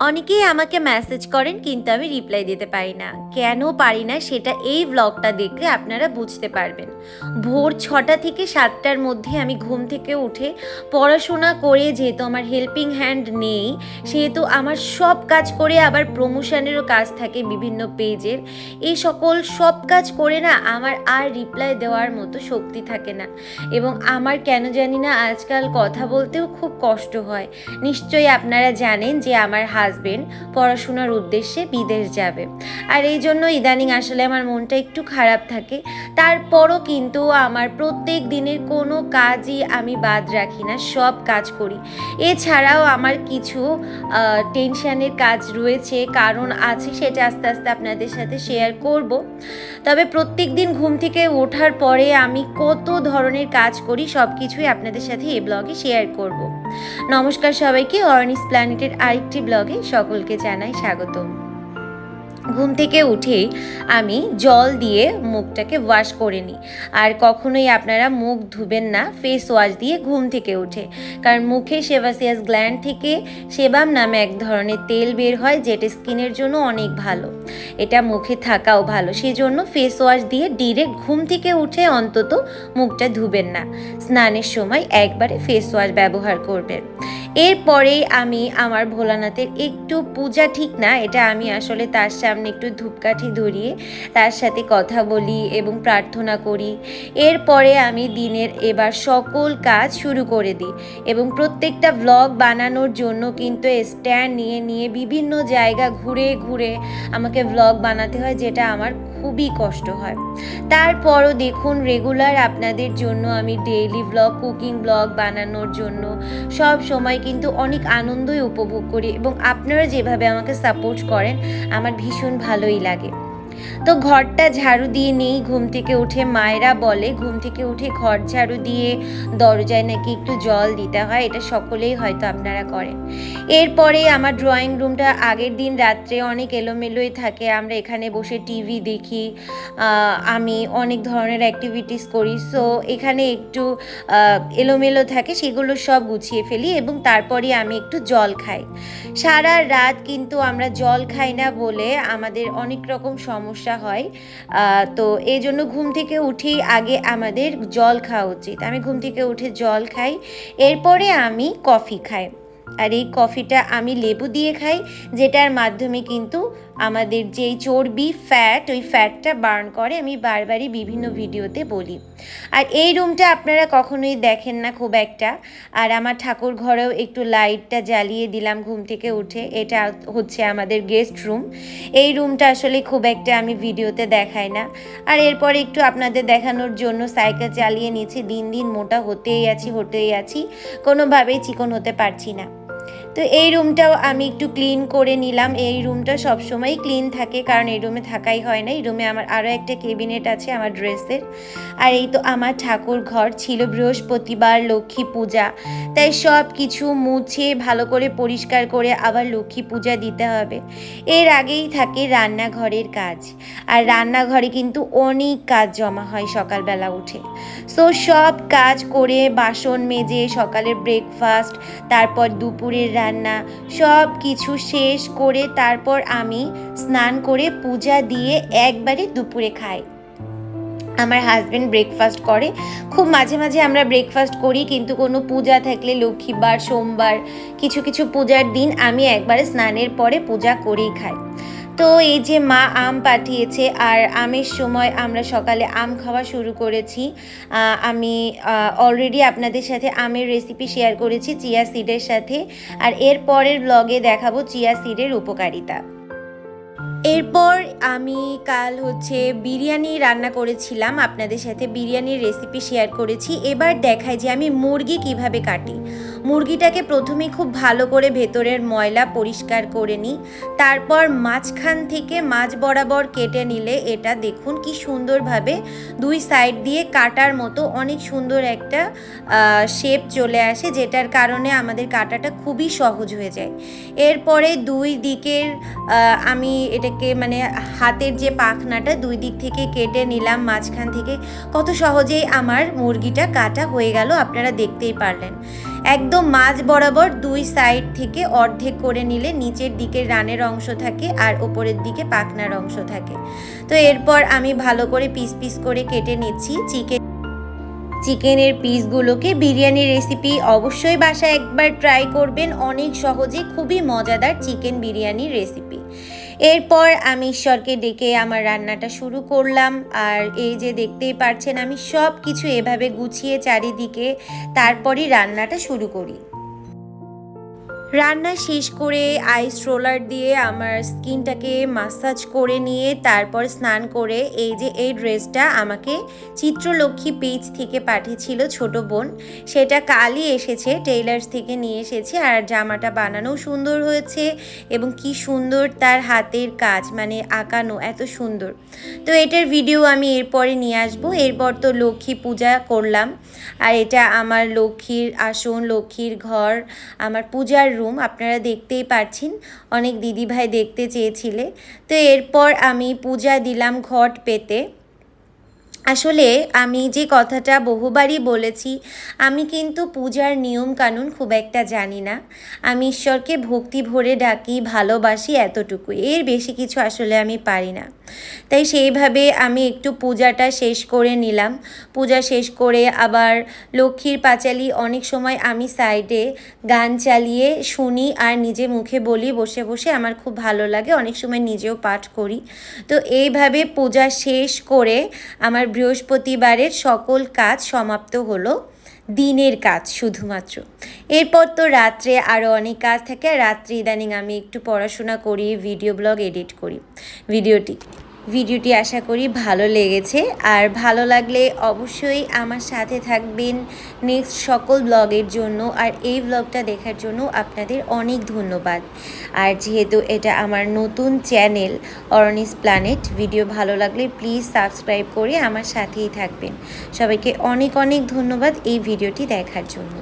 অনেকেই আমাকে মেসেজ করেন, কিন্তু আমি রিপ্লাই দিতে পারি না। কেন পারি না সেটা এই ব্লগটা দেখলে আপনারা বুঝতে পারবেন। ভোর ছটা থেকে সাতটার মধ্যে আমি ঘুম থেকে উঠে পড়াশোনা করে যেহেতু আমার হেল্পিং হ্যান্ড নেই, সেহেতু আমার সব কাজ করে আবার প্রমোশনেরও কাজ থাকে বিভিন্ন পেজের এই সকল সব কাজ করে না আমার আর রিপ্লাই দেওয়ার মতো শক্তি থাকে না। এবং আমার কেন জানি না আজকাল কথা বলতেও খুব কষ্ট হয়। নিশ্চয়ই আপনারা জানেন যে আমার হাজবেন্ড পড়াশোনার উদ্দেশ্যে বিদেশ যাবে। আর এই জন্য ইদানিং আসলে আমার মনটা একটু খারাপ থাকে। তারপরও কিন্তু আমার প্রত্যেক দিনের কোনো কাজই আমি বাদ রাখি না, সব কাজ করি। এছাড়াও আমার কিছু টেনশানের কাজ রয়েছে, কারণ আছে সেটা আস্তে আস্তে আপনাদের সাথে শেয়ার করব। তবে প্রত্যেক দিন ঘুম থেকে ওঠার পরে আমি কত ধরনের কাজ করি সব কিছুই আপনাদের সাথে এই ব্লগে শেয়ার করব। নমস্কার সবাইকে অর্নিস প্ল্যানেটের আরেকটি ব্লগে সকলকে জানাই স্বাগতম। ঘুম থেকে উঠেই আমি জল দিয়ে মুখটাকে ওয়াশ করে নিই। আর কখনোই আপনারা মুখ ধুবেন না ফেস ওয়াশ দিয়ে ঘুম থেকে উঠে কারণ মুখে সেবাসিয়াস গ্ল্যান্ড থেকে সেবাম নামে এক ধরনের তেল বের হয়, যেটা স্কিনের জন্য অনেক ভালো। এটা মুখে থাকাও ভালো। সেই জন্য ফেস ওয়াশ দিয়ে ডিরেক্ট ঘুম থেকে উঠে অন্তত মুখটা ধুবেন না। স্নানের সময় একবারে ফেস ওয়াশ ব্যবহার করবেন। এরপরেই আমি আমার ভোলানাথের একটু পূজা ঠিক না, এটা আমি আসলে তার সামনে একটু ধূপকাঠি ধরিয়ে তার সাথে কথা বলি এবং প্রার্থনা করি। এরপরে আমি দিনের এবার সকল কাজ শুরু করে দিই এবং প্রত্যেকটা ব্লগ বানানোর জন্য কিন্তু স্ট্যান্ড নিয়ে নিয়ে বিভিন্ন জায়গা ঘুরে ঘুরে আমাকে ব্লগ বানাতে হয় যেটা আমার খুবই কষ্ট হয়। তারপরও দেখুন রেগুলার আপনাদের জন্য আমি ডেইলি ব্লগ কুকিং ব্লগ বানানোর জন্য সব সময় কিন্তু অনেক আনন্দই উপভোগ করি এবং আপনারা যেভাবে আমাকে সাপোর্ট করেন, আমার ভীষণ ভালোই লাগে। তো ঘরটা ঝাড়ু দিয়ে নেই, ঘুম থেকে উঠে মায়েরা বলে, ঘুম থেকে উঠে ঘর ঝাড়ু দিয়ে দরজায় নাকি একটু জল দিতে হয়, এটা সকলেই হয়তো আপনারা করেন। এরপরে আমার ড্রয়িং রুমটা আগের দিন রাত্রে অনেক এলোমেলোই থাকে, আমরা এখানে বসে টিভি দেখি আমি অনেক ধরনের অ্যাক্টিভিটিস করি সো এখানে একটু এলোমেলো থাকে, সেগুলো সব গুছিয়ে ফেলি এবং তারপরে আমি একটু জল খাই। সারা রাত কিন্তু আমরা জল খাই না বলে আমাদের অনেক রকম সমস্যা হয়। তো এই জন্য ঘুম থেকে উঠেই আগে আমাদের জল খাওয়া উচিত। আমি ঘুম থেকে উঠে জল খাই, এরপরে আমি কফি খাই। আর এই কফিটা আমি লেবু দিয়ে খাই, যেটার মাধ্যমে কিন্তু আমাদের যেই চর্বি ফ্যাট ওই ফ্যাটটা বার্ন করে, আমি বারবারই বিভিন্ন ভিডিওতে বলি। আর এই রুমটা আপনারা কখনোই দেখেন না খুব একটা। আর আমার ঠাকুর ঘরেও একটু লাইটটা জ্বালিয়ে দিলাম ঘুম থেকে উঠে। এটা হচ্ছে আমাদের গেস্ট রুম এই রুমটা আসলে খুব একটা আমি ভিডিওতে দেখাই না। আর এরপর একটু আপনাদের দেখানোর জন্য সাইকেল চালিয়ে নিয়েছি দিন দিন মোটা হতেই আছি হতেই আছি। কোনোভাবেই চিকন হতে পারছি না। তো এই রুমটাও আমি একটু ক্লিন করে নিলাম। এই রুমটা সবসময় ক্লিন থাকে, কারণ এই রুমে থাকাই হয় না। এই রুমে আমার আরও একটা কেবিনেট আছে আমার ড্রেসের আর এই তো আমার ঠাকুর ঘর ছিল বৃহস্পতিবার, লক্ষ্মী পূজা। তাই সব কিছু মুছে, ভালো করে পরিষ্কার করে আবার লক্ষ্মী পূজা দিতে হবে। এর আগেই থাকে রান্নাঘরের কাজ। আর রান্নাঘরে কিন্তু অনেক কাজ জমা হয় সকালবেলা উঠে। সো সব কাজ করে বাসন মেজে, সকালের ব্রেকফাস্ট তারপর দুপুরের রান্না সব কিছু শেষ করে তারপর আমি স্নান করে পূজা দিয়ে একবারে দুপুরে খাই। আমার হাজব্যান্ড ব্রেকফাস্ট করে। খুব মাঝে মাঝে আমরা ব্রেকফাস্ট করি, কিন্তু কোনো পূজা থাকলে লক্ষ্মীবার, সোমবার, কিছু কিছু পূজার দিন আমি একবারে স্নানের পরে পূজা করেই খাই। তো এই যে মা আম পাঠিয়েছে আর আমের সময় আমরা সকালে আম খাওয়া শুরু করেছি আমি অলরেডি আপনাদের সাথে আমের রেসিপি শেয়ার করেছি, চিয়া সিডের সাথে। আর এর পরের ব্লগে দেখাবো চিয়া সিডের উপকারিতা। এরপর আমি কাল হচ্ছে বিরিয়ানি রান্না করেছিলাম আপনাদের সাথে, বিরিয়ানির রেসিপি শেয়ার করেছি। এবার দেখাই যে আমি মুরগি কীভাবে কাটি। মুরগিটাকে প্রথমে খুব ভালো করে ভেতরের ময়লা পরিষ্কার করে নিই, তারপর মাঝখান থেকে মাছ বরাবর কেটে নিলে এটা দেখুন কি সুন্দরভাবে দুই সাইড দিয়ে কাটার মতো অনেক সুন্দর একটা শেপ চলে আসে, যেটার কারণে আমাদের কাটাটা খুবই সহজ হয়ে যায়। এরপরে দুই দিকের আমি এটাকে থেকে মানে হাতের যে পাখনাটা দুই দিক থেকে কেটে নিলাম, মাঝখান থেকে কত সহজেই আমার মুরগিটা কাটা হয়ে গেল, আপনারা দেখতেই পারলেন। একদম মাঝ বরাবর দুই সাইড থেকে অর্ধেক করে নিলে নিচের দিকে রানের অংশ থাকে আর ওপরের দিকে পাখনার অংশ থাকে। তো এরপর আমি ভালো করে পিস পিস করে কেটে নিচ্ছি চিকেন। চিকেনের পিসগুলোকে বিরিয়ানির রেসিপি অবশ্যই বাসায় একবার ট্রাই করবেন, অনেক সহজে খুবই মজাদার চিকেন বিরিয়ানির রেসিপি। এরপর আমি ঈশ্বরকে ডেকে আমার রান্নাটা শুরু করলাম। আর এই যে দেখতেই পারছেন, আমি সব কিছু এভাবে গুছিয়ে চারিদিকে তারপরই রান্নাটা শুরু করি। রান্না শেষ করে আইস রোলার দিয়ে আমার স্কিনটাকে মাসাজ করে নিয়ে তারপর স্নান করে এই যে এই ড্রেসটা আমাকে চিত্রলক্ষ্মী পেজ থেকে পাঠিয়েছিল ছোট বোন। সেটা কালই এসেছে টেইলার্স থেকে নিয়ে এসেছে আর জামাটা বানানো সুন্দর হয়েছে এবং কি সুন্দর তার হাতের কাজ মানে আঁকানো এত সুন্দর। তো এটার ভিডিও আমি এরপরে নিয়ে আসব। এরপর তো লক্ষ্মী পূজা করলাম। আর এটা আমার লক্ষ্মীর আসন, লক্ষ্মীর ঘর, আমার পূজার রুম আপনারা দেখতেই পাচ্ছেন অনেক দিদিভাই দেখতে চেয়েছিলে। তো এরপর আমি পূজা দিলাম ঘট পেতে। আসলে আমি যে কথাটা বহুবারই বলেছি, আমি কিন্তু পূজার নিয়ম কানুন খুব একটা জানি না। আমি ঈশ্বরকে ভক্তি ভরে ডাকি, ভালোবাসি এতটুকু, এর বেশি কিছু আসলে আমি পারি না। তাই সেইভাবে আমি একটু পূজাটা শেষ করে নিলাম। পূজা শেষ করে আবার লক্ষ্মীর পাঁচালি অনেক সময় আমি সাইডে গান চালিয়ে শুনি আর নিজে মুখে বলি, বসে বসে আমার খুব ভালো লাগে, অনেক সময় নিজেও পাঠ করি। তো এইভাবে পূজা শেষ করে আমার বৃহস্পতিবারের সকল কাজ সমাপ্ত হলো, দিনের কাজ শুধুমাত্র। এরপর তো রাত্রে আরও অনেক কাজ থাকে, আর রাত্রে ইদানিং আমি একটু পড়াশোনা করি, ভিডিও ব্লগ এডিট করি। ভিডিওটি ভিডিওটি আশা করি ভালো লেগেছে। আর ভালো লাগলে অবশ্যই আমার সাথে থাকবেন নেক্সট সকল ব্লগের জন্য। আর এই ব্লগটা দেখার জন্য আপনাদের অনেক ধন্যবাদ। আর যেহেতু এটা আমার নতুন চ্যানেল অরনিস প্ল্যানেট, ভিডিও ভালো লাগলে প্লিজ সাবস্ক্রাইব করে আমার সাথেই থাকবেন। সবাইকে অনেক অনেক ধন্যবাদ এই ভিডিওটি দেখার জন্য।